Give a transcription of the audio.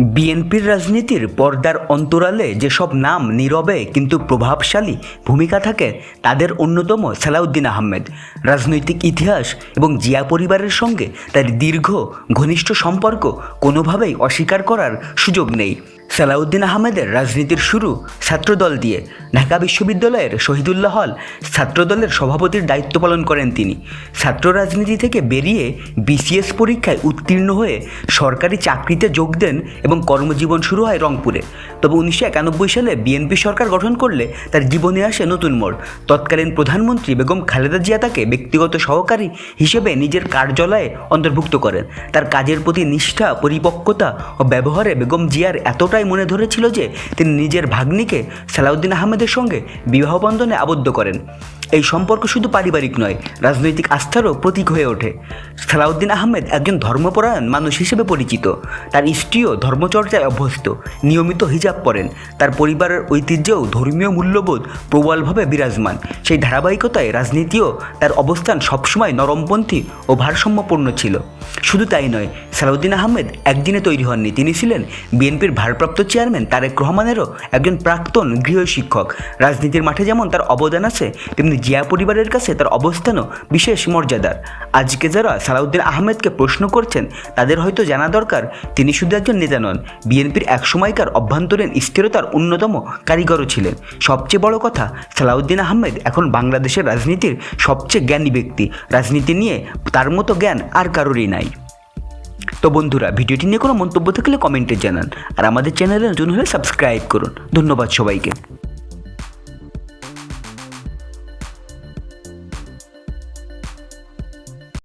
বিএনপির রাজনীতির পর্দার অন্তরালে যেসব নাম নীরবে কিন্তু প্রভাবশালী ভূমিকা থাকে, তাদের অন্যতম সালাউদ্দিন আহমেদ। রাজনৈতিক ইতিহাস এবং জিয়া পরিবারের সঙ্গে তার দীর্ঘ, ঘনিষ্ঠ সম্পর্ক কোনোভাবেই অস্বীকার করার সুযোগ নেই। সালাউদ্দিন আহমেদের রাজনীতির শুরু ছাত্রদল দিয়ে। ঢাকা বিশ্ববিদ্যালয়ের শহীদুল্লাহ হল ছাত্রদলের সভাপতির দায়িত্ব পালন করেন তিনি। ছাত্র রাজনীতি থেকে বেরিয়ে বিসিএস পরীক্ষায় উত্তীর্ণ হয়ে সরকারি চাকরিতে যোগ দেন এবং কর্মজীবন শুরু হয় রংপুরে। তবে উনিশশো একানব্বই সালে বিএনপি সরকার গঠন করলে তার জীবনে আসে নতুন মোড়। তৎকালীন প্রধানমন্ত্রী বেগম খালেদা জিয়া তাকে ব্যক্তিগত সহকারী হিসেবে নিজের কার্যালয়ে অন্তর্ভুক্ত করেন। তার কাজের প্রতি নিষ্ঠা, পরিপক্কতা ও ব্যবহারে বেগম জিয়ার এতটাই মনে ধরেছিল যে তিনি নিজের ভাগ্নিকে সালাউদ্দিন আহমেদের সঙ্গে বিবাহবন্ধনে আবদ্ধ করেন। এই সম্পর্ক শুধু পারিবারিক নয়, রাজনৈতিক আস্থারও প্রতীক হয়ে ওঠে। সালাউদ্দিন আহমেদ একজন ধর্মপরায়ণ মানুষ হিসেবে পরিচিত। তার স্ত্রীও ধর্মচর্চায় অভ্যস্ত, নিয়মিত হিজাব পরেন। তার পরিবারের ঐতিহ্যও ধর্মীয় মূল্যবোধ প্রবলভাবে বিরাজমান। সেই ধারাবাহিকতায় রাজনীতিও তার অবস্থান সবসময় নরমপন্থী ও ভারসাম্যপূর্ণ ছিল। শুধু তাই নয়, সালাউদ্দিন আহমেদ একদিনে তৈরি হননি। তিনি ছিলেন বিএনপির ভারপ্রাপ্ত চেয়ারম্যান তারেক রহমানেরও একজন প্রাক্তন গৃহ শিক্ষক। রাজনীতির মাঠে যেমন তার অবদান আছে, তেমনি জিয়া পরিবারের কাছে তার অবস্থানও বিশেষ মর্যাদার। আজকে যারা সালাউদ্দিন আহমেদকে প্রশ্ন করছেন, তাদের হয়তো জানা দরকার, তিনি শুধু একজন নেতা নন, বিএনপির একসময়কার অভ্যন্তরীণ স্থিরতার অন্যতম কারিগরও ছিলেন। সবচেয়ে বড় কথা, সালাউদ্দিন আহমেদ এখন বাংলাদেশের রাজনীতির সবচেয়ে জ্ঞানী ব্যক্তি। রাজনীতি নিয়ে তার মতো জ্ঞান আর কারোরই নাই। তো বন্ধুরা, ভিডিওটি নিয়ে কোনো মন্তব্য থাকলে কমেন্টে জানান। আর আমাদের চ্যানেলে নতুন হলে সাবস্ক্রাইব করুন। ধন্যবাদ সবাইকে।